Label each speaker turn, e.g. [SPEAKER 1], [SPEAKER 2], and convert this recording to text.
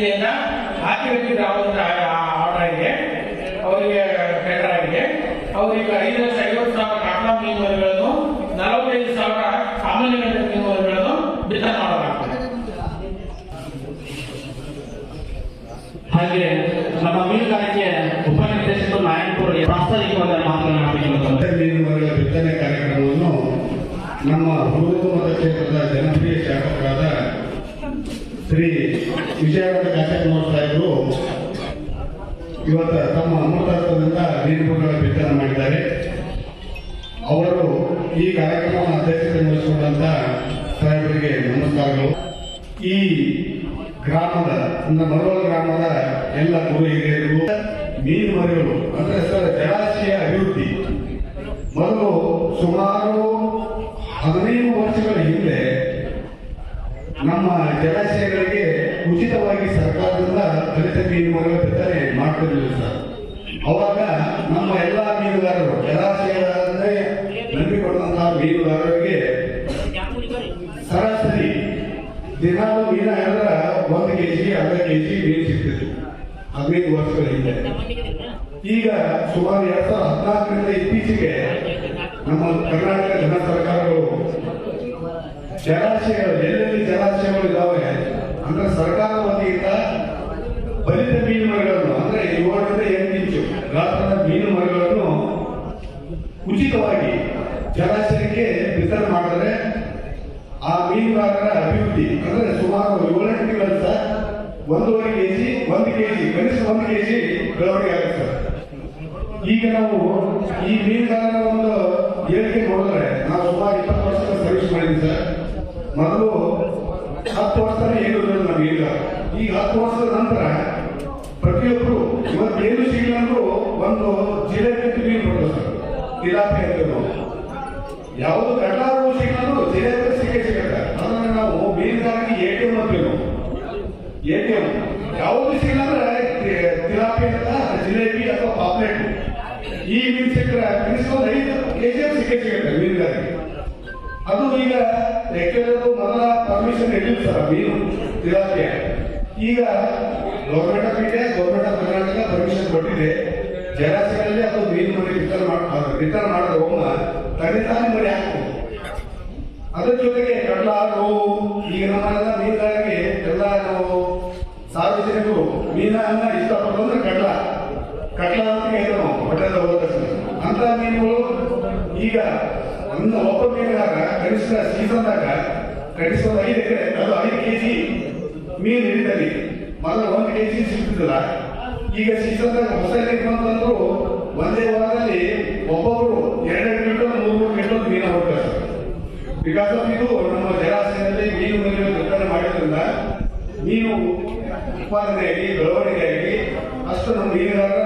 [SPEAKER 1] ಜಿಲ್ಲೆಯಿಂದ ಆದಿವಾಸಿ ಗ್ರಾಮದ ಆರ್ಡರ್ಗೆ ಅವರಿಗೆ ಟೆಂಡರ್ ಆಗಿದೆ. ಅವರಿಗೆ ಐದು ಲಕ್ಷ ಐವತ್ತು ಸಾವಿರ ಕಾಟಾ ಮೀನುಗಳನ್ನು ನಲವತ್ತೈದು ಸಾವಿರ ಸಾಮಾನ್ಯ ಮೀನುಗಳನ್ನು ವಿತರಣೆ ಮಾಡಲಾಗ್ತದೆ
[SPEAKER 2] ಹಾಗೆ ನಮ್ಮ ಮೀನುಗಾರಿಕೆ ಉಪನಿರ್ದೇಶಕರು ನಾಯಕರು ಪ್ರಾಸ್ತಾವಿಕವಾದ ಮಾತನಾಡಬೇಕು
[SPEAKER 3] ಮೀನುಗಾರಿಕೆ ಬಿತ್ತನೆ ಕಾರ್ಯಕ್ರಮವನ್ನು ನಮ್ಮ ಹೂಡುವ ಮತ ಕ್ಷೇತ್ರದ ಜನಪ್ರಿಯ ಶಾಸಕರಾದ ಶ್ರೀ ವಿಜಯವಾಡ ಕಾಶಿಕುಮಾರ್ ಸಾಹೇಬರು ಇವತ್ತು ತಮ್ಮ ಅಮೃತಾರ್ಥದಿಂದ ಮೀನುಗಳ ಬಿತ್ತನೆ ಮಾಡಿದ್ದಾರೆ. ಅವರು ಈ ಕಾರ್ಯಕ್ರಮ ಅಧ್ಯಕ್ಷತೆ ವಹಿಸಿಕೊಂಡಂತ ಸಾಹೇಬರಿಗೆ ನಮಸ್ಕಾರಗಳು. ಈ ಗ್ರಾಮದ ಅಂದ್ರೆ ಮರುವ ಗ್ರಾಮದ ಎಲ್ಲ ಗುರು ಮೀನು ಮರಿಗಳು ಅಂದ್ರೆ ಸರ್ ಜಲಾಶಯ ಅಭಿವೃದ್ಧಿ. ಮೊದಲು ಸುಮಾರು ಹದಿನೈದು ನಮ್ಮ ಜಲಾಶಯಗಳಿಗೆ ಉಚಿತವಾಗಿ ಸರ್ಕಾರದಿಂದ ದಲಿತ ಮೀನು ಮರಿಗಳ ಬಿತ್ತನೆ ಮಾಡ್ತಿರ್ಲಿಲ್ಲ ಸರ್. ಅವಾಗ ನಮ್ಮ ಎಲ್ಲ ಮೀನುಗಾರರು ಜಲಾಶಯಗಳನ್ನೇ ನಂಬಿಕೊಂಡಂತಹ ಮೀನುಗಾರರಿಗೆ ಸರಾಸರಿ ದಿನಾಲು ಮೀನ ಹೇಳಿದ್ರೆ ಒಂದು ಕೆ ಜಿ ಅರ್ಧ ಕೆಜಿ ಮೀನು ಸಿಗ್ತಿತ್ತು ಹದಿನೈದು ವರ್ಷಗಳ ಹಿಂದೆ. ಈಗ ಸುಮಾರು ಎರಡ್ ಸಾವಿರದ ಹದಿನಾಲ್ಕರಿಂದ ಇತ್ತೀಚೆಗೆ ನಮ್ಮ ಕರ್ನಾಟಕ ಜನ ಸರ್ಕಾರಗಳು ಜಲಾಶಯಗಳು ಜಲಾಶಯಗಳು ಇದಾವೆ ಅಂದ್ರೆ ಸರ್ಕಾರದ ವತಿಯಿಂದ ಬಲಿತ ಮೀನು ಮರಗಳನ್ನು ಅಂದ್ರೆ ಏಳರಿಂದ ಎಂಟು ಇಂಚು ಗಾತ್ರದ ಮೀನು ಮರಗಳನ್ನು ಉಚಿತವಾಗಿ ಜಲಾಶಯಕ್ಕೆ ವಿತರಣೆ ಮಾಡಿದರೆ ಆ ಮೀನುಗಾರರ ಅಭಿವೃದ್ಧಿ, ಅಂದ್ರೆ ಸುಮಾರು ಏಳೆಂಟು ತಿಂಗಳ ಒಂದೂವರೆ ಕೆಜಿ, ಒಂದು ಕೆಜಿ, ಕನಿಷ್ಠ ಒಂದು ಕೆಜಿ ಬೆಳವಣಿಗೆ ಆಗುತ್ತೆ. ಈಗ ನಾವು ಈ ಮೀನುಗಾರರ ಒಂದು ಹೇಳಿಕೆ ನೋಡಿದ್ರೆ ನಾವು ಸುಮಾರು ಇಪ್ಪತ್ತು ವರ್ಷದ ಸರ್ವಿಸ್ ಮಾಡಿದ್ವಿ ಸರ್. ಮೊದಲು ಹತ್ತು ವರ್ಷನೇ ಏನು ನಮ್ಗೆ ಈಗ ಈ ಹತ್ತು ವರ್ಷದ ನಂತರ ಪ್ರತಿಯೊಬ್ಬರು ಇವತ್ತು ಏನು ಅಂದ್ರು ಒಂದು ಮೀನು ಕೊಡೋದು ಸರ್ ತಿಲಾಪಿ ಅಂತ ಯಾವುದು ಕಡಲಾರು ಸಿಗಲು ಜಿಲೇಬಿ ಸಿಕ್ಕೇ ಸಿಗುತ್ತೆ ಅದನ್ನ ನಾವು ಮೀನುಗಾರಿಕೆ ಎ ಟಿ ಎಂ ಅಂತೀವಿ ಎ ಟಿ ಎಂ. ಯಾವುದು ಸಿಗಲ್ಲ ತಿಲಾಪಿ ಅಂತ ಜಿಲೇಬಿ ಅಥವಾ ಪಾಪ್ಲೆಟ್. ಈ ಮೀನ್ ಸಿಕ್ಕರೆ ಕನಿಷ್ಠ ಐದು ಕೆಜಿ ಸಿಕ್ಕೇ ಸಿಗುತ್ತೆ ಮೀನ್ಗಾರಿಕೆ. ಅದು ಈಗ ಎಕ್ಕೆಲ್ಲರೂ ಮೊದಲ ಪರ್ಮಿಷನ್ ಇರಲಿಲ್ಲ ಸರ್ ಮೀನು ಇಲಾಖೆ. ಈಗ government of India government of Karnataka permission ಕೊಟ್ಟಿದೆ. ಜಲಾಶಯದಲ್ಲಿ ಅದು ಮೀನು ಮನೆ ರಿಟರ್ನ್ ಮಾಡಿ ರಿಟರ್ನ್ ಮಾಡಿದ್ರೆ ಒಮ್ಮ ತಂದೆ ತಾನೇ ಮರಿ ಹಾಕ್ತದೆ ಅದ್ರ ಜೊತೆಗೆ ಕಡಲ ನೋವು ಈಗ ನಮ್ಮ ಮೀನುಗಾರಿಕೆ, ಎಲ್ಲ ಸಾರ್ವಜನಿಕರು ಮೀನನ್ನ ಇಷ್ಟಪಡೋದ್ರೆ ಕಡಲ. ಕಡಲ ಅಂತ ನಾವು ಹೊಟ್ಟೆದ ಹೋದ ತಕ್ಷಣ ಅಂತ ಮೀನುಗಳು ಈಗ ಒಂದು ಒಬ್ಬ ಮೀನುಗಾರ ಕನಿಷ್ಠ ಸೀಸನ್ದಾಗ ಕನಿಷ್ಠ ಮೀನು ಹಿಡಿತದೆ ಮೊದಲು ಒಂದು ಕೆಜಿ ಸಿಗ್ತಿದ್ದಿಲ್ಲ ಈಗ ಸೀಸನ್ದಾಗ ಹೊಸ ಬಂತಂದ್ರು ಒಂದೇ ವಾರದಲ್ಲಿ ಒಬ್ಬೊಬ್ರು ಎರಡೆರಡು ಕ್ವಿಂಟಲ್ ಮೂರು ಮೂರು ಮೀನು ಹೋಗ್ತಾರೆ ಬಿಕಾಸ್ ಆಫ್ ಇದು ನಮ್ಮ ಜಲಾಶಯದಲ್ಲಿ ಮೀನು ಮೀನು ವಿತರಣೆ ಮಾಡೋದ್ರಿಂದ ಮೀನು ಉತ್ಪಾದನೆಯಾಗಿ, ಬೆಳವಣಿಗೆಯಾಗಿ ಅಷ್ಟು ನಮ್ಮ ಮೀನುಗಾರರ